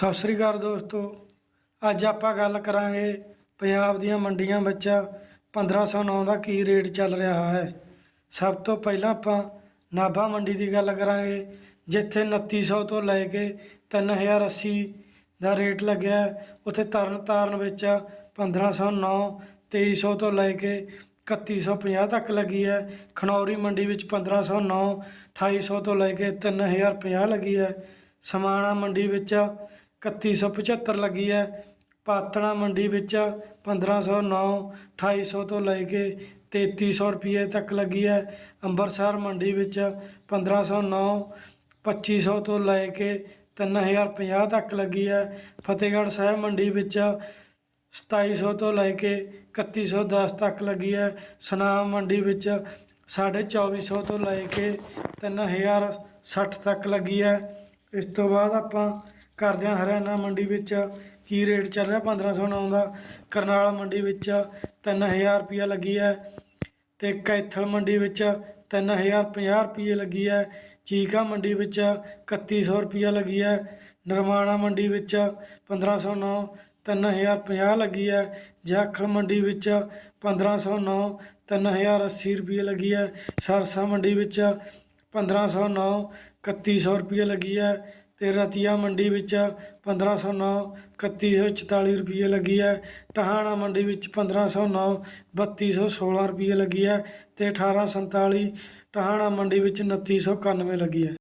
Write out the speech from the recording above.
ਸਤਿ ਸ੍ਰੀ ਅਕਾਲ ਦੋਸਤੋ। ਅੱਜ ਆਪਾਂ ਗੱਲ ਕਰਾਂਗੇ ਪੰਜਾਬ ਦੀਆਂ ਮੰਡੀਆਂ ਵਿੱਚ 1509 ਦਾ ਕੀ ਰੇਟ ਚੱਲ ਰਿਹਾ ਹੈ। ਸਭ ਤੋਂ ਪਹਿਲਾਂ ਆਪਾਂ ਨਾਭਾ ਮੰਡੀ ਦੀ ਗੱਲ ਕਰਾਂਗੇ, ਜਿੱਥੇ 2900 ਤੋਂ ਲੈ ਕੇ 3080 ਦਾ ਰੇਟ ਲੱਗਿਆ ਹੈ। ਉੱਥੇ ਤਰਨਤਾਰਨ ਵਿੱਚ 1509 2300 ਤੋਂ ਲੈ ਕੇ 3150 ਤੱਕ ਲੱਗੀ ਹੈ। ਖਨੌਰੀ ਮੰਡੀ ਵਿੱਚ 1509 2800 ਤੋਂ ਲੈ ਕੇ 3050 ਲੱਗੀ ਹੈ। ਸਮਾਣਾ ਮੰਡੀ ਵਿੱਚ 3175 ਲੱਗੀ ਹੈ। ਪਾਤਣਾ ਮੰਡੀ ਵਿੱਚ 1509 2800 ਤੋਂ ਲੈ ਕੇ 3300 ਰੁਪਏ ਤੱਕ ਲੱਗੀ ਹੈ। ਅੰਮ੍ਰਿਤਸਰ ਮੰਡੀ ਵਿੱਚ 1509 2500 ਤੋਂ ਲੈ ਕੇ 3050 ਤੱਕ ਲੱਗੀ ਹੈ। ਫਤਿਹਗੜ੍ਹ ਸਾਹਿਬ ਮੰਡੀ ਵਿੱਚ 2700 ਤੋਂ ਲੈ ਕੇ 3110 ਤੱਕ ਲੱਗੀ ਹੈ। ਸਨਾਮ ਮੰਡੀ ਵਿੱਚ 2450 ਤੋਂ ਲੈ ਕੇ 3060 ਤੱਕ ਲੱਗੀ ਹੈ। ਇਸ ਤੋਂ ਬਾਅਦ ਆਪਾਂ ਕਰਦਿਆਂ ਹਰਿਆਣਾ ਮੰਡੀ ਵਿੱਚ ਕੀ ਰੇਟ ਚੱਲ ਰਿਹਾ? 1509 ਦਾ। ਕਰਨਾਲ ਮੰਡੀ ਵਿੱਚ 3000 ਰੁਪਿਆ ਲੱਗੀ ਹੈ ਤੇ ਕੈਥਲ ਮੰਡੀ ਵਿੱਚ 3050 ਰੁਪਏ ਲੱਗੀ ਹੈ। ਚੀਕਾ ਮੰਡੀ ਵਿੱਚ 3100 ਰੁਪਿਆ ਲੱਗੀ ਹੈ। ਨਰਮਾਣਾ ਮੰਡੀ ਵਿੱਚ 1509 3050 ਲੱਗੀ ਹੈ। ਜਾਖਲ ਮੰਡੀ ਵਿੱਚ 1509 3080 ਰੁਪਏ ਲੱਗੀ ਹੈ। ਸਰਸਾ ਮੰਡੀ ਵਿੱਚ 1509 3100 ਰੁਪਏ ਲੱਗੀ ਹੈ। ਅਤੇ ਰਤੀਆ ਮੰਡੀ ਵਿੱਚ ਪੰਦਰਾਂ ਸੌ ਨੌ, ਇਕੱਤੀ ਸੌ ਚੁਤਾਲੀ ਰੁਪਈਏ ਲੱਗੀ ਹੈ। ਟਹਾਣਾ ਮੰਡੀ ਵਿੱਚ ਪੰਦਰਾਂ ਸੌ ਨੌ, ਬੱਤੀ ਸੌ ਸੋਲ੍ਹਾਂ ਰੁਪਈਏ ਲੱਗੀ ਹੈ ਅਤੇ ਅਠਾਰਾਂ ਸੰਤਾਲੀ, ਟਹਾਣਾ ਮੰਡੀ ਵਿੱਚ 2991 ਲੱਗੀ ਹੈ।